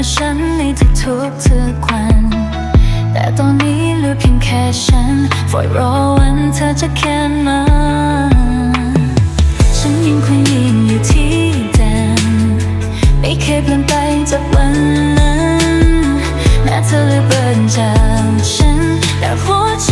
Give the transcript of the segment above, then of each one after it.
ว่าฉันในทุกๆทุกวัน แต่ตอนนี้เหลือเพียงแค่ฉันฝอยรอวันเธอจะแค่มาฉันยังคงยืนอยู่ที่เดิมไม่เคยเปลี่ยนไปจากวันนั้นแม้เธอเลยเบินจากฉันแต่หัวใจ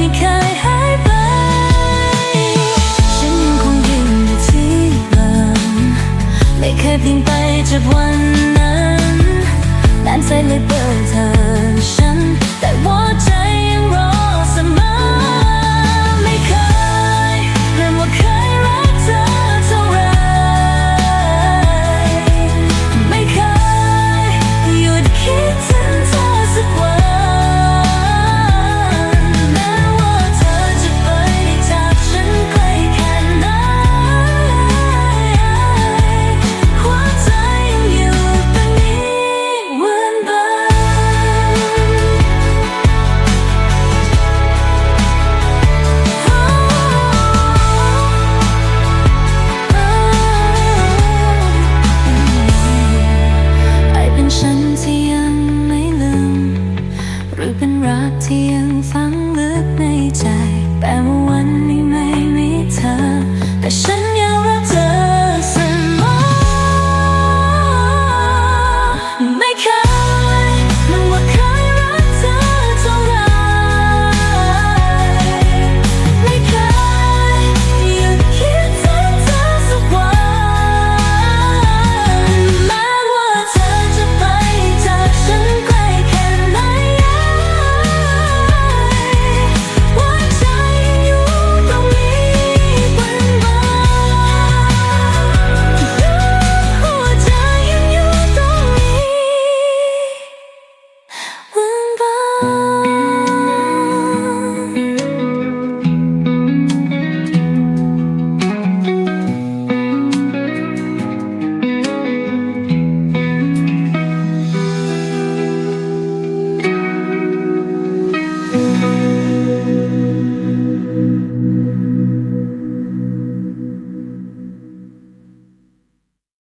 ไม่เคยหายไป ฉันยังคงยืนอยู่ที่เดิมไม่เคยเปลี่ยนไปจากวันนั้นนานใจเลยเบอร์เธอ เป็นรักที่ยังฝังลึกในใจ แต่ว่าวันนี้ไม่มีเธอแต่ฉัน